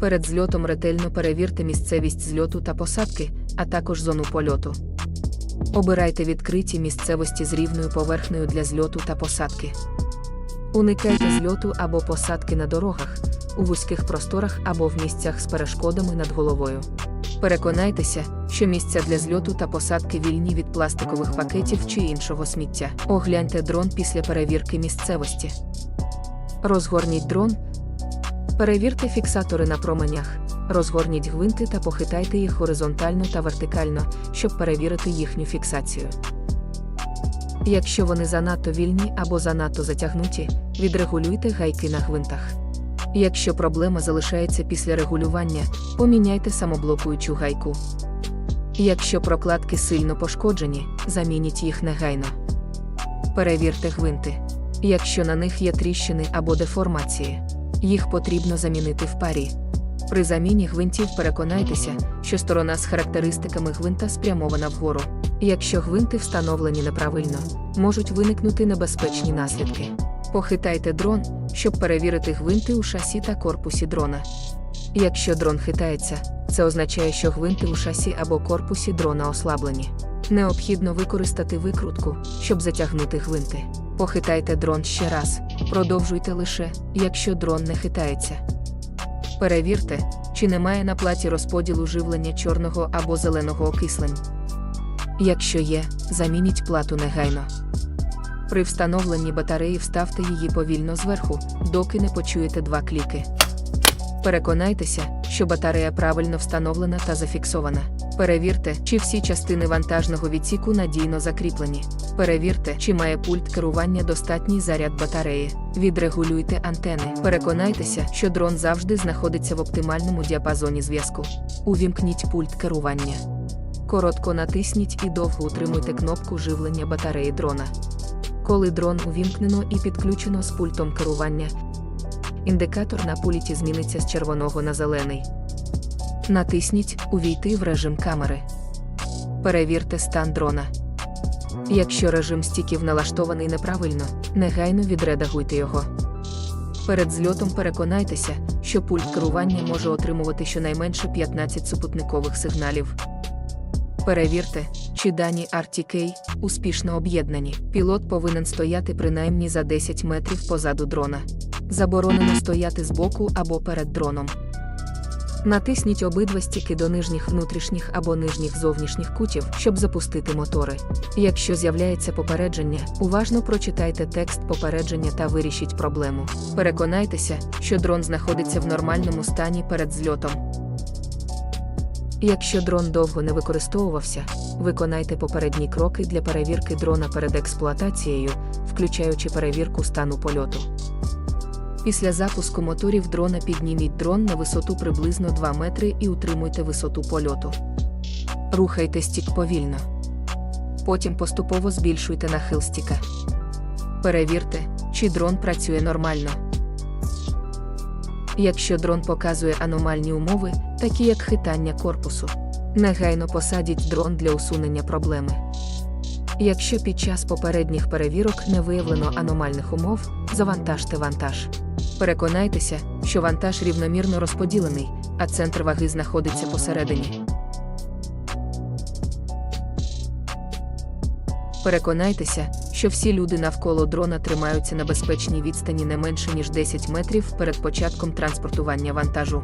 Перед зльотом ретельно перевірте місцевість зльоту та посадки, а також зону польоту. Обирайте відкриті місцевості з рівною поверхнею для зльоту та посадки. Уникайте зльоту або посадки на дорогах, у вузьких просторах або в місцях з перешкодами над головою. Переконайтеся, що місця для зльоту та посадки вільні від пластикових пакетів чи іншого сміття. Огляньте дрон після перевірки місцевості. Розгорніть дрон. Перевірте фіксатори на променях. Розгорніть гвинти та похитайте їх горизонтально та вертикально, щоб перевірити їхню фіксацію. Якщо вони занадто вільні або занадто затягнуті, відрегулюйте гайки на гвинтах. Якщо проблема залишається після регулювання, поміняйте самоблокуючу гайку. Якщо прокладки сильно пошкоджені, замініть їх негайно. Перевірте гвинти. Якщо на них є тріщини або деформації, їх потрібно замінити в парі. При заміні гвинтів переконайтеся, що сторона з характеристиками гвинта спрямована вгору. Якщо гвинти встановлені неправильно, можуть виникнути небезпечні наслідки. Похитайте дрон, щоб перевірити гвинти у шасі та корпусі дрона. Якщо дрон хитається, це означає, що гвинти у шасі або корпусі дрона ослаблені. Необхідно використати викрутку, щоб затягнути гвинти. Похитайте дрон ще раз, продовжуйте лише, якщо дрон не хитається. Перевірте, чи немає на платі розподілу живлення чорного або зеленого окислень. Якщо є, замініть плату негайно. При встановленні батареї вставте її повільно зверху, доки не почуєте два кліки. Переконайтеся, що батарея правильно встановлена та зафіксована. Перевірте, чи всі частини вантажного відсіку надійно закріплені. Перевірте, чи має пульт керування достатній заряд батареї. Відрегулюйте антени. Переконайтеся, що дрон завжди знаходиться в оптимальному діапазоні зв'язку. Увімкніть пульт керування. Коротко натисніть і довго утримуйте кнопку живлення батареї дрона. Коли дрон увімкнено і підключено з пультом керування, індикатор на пульті зміниться з червоного на зелений. Натисніть Увійти в режим камери. Перевірте стан дрона. Якщо режим стіків налаштований неправильно, негайно відредагуйте його. Перед зльотом переконайтеся, що пульт керування може отримувати щонайменше 15 супутникових сигналів. Перевірте, чи дані RTK успішно об'єднані. Пілот повинен стояти принаймні за 10 метрів позаду дрона. Заборонено стояти збоку або перед дроном. Натисніть обидва стіки до нижніх внутрішніх або нижніх зовнішніх кутів, щоб запустити мотори. Якщо з'являється попередження, уважно прочитайте текст попередження та вирішіть проблему. Переконайтеся, що дрон знаходиться в нормальному стані перед зльотом. Якщо дрон довго не використовувався, виконайте попередні кроки для перевірки дрона перед експлуатацією, включаючи перевірку стану польоту. Після запуску моторів дрона підніміть дрон на висоту приблизно 2 метри і утримуйте висоту польоту. Рухайте стік повільно. Потім поступово збільшуйте нахил стіка. Перевірте, чи дрон працює нормально. Якщо дрон показує аномальні умови, такі як хитання корпусу, негайно посадіть дрон для усунення проблеми. Якщо під час попередніх перевірок не виявлено аномальних умов, завантажте вантаж. Переконайтеся, що вантаж рівномірно розподілений, а центр ваги знаходиться посередині. Переконайтеся, що всі люди навколо дрона тримаються на безпечній відстані не менше ніж 10 метрів перед початком транспортування вантажу.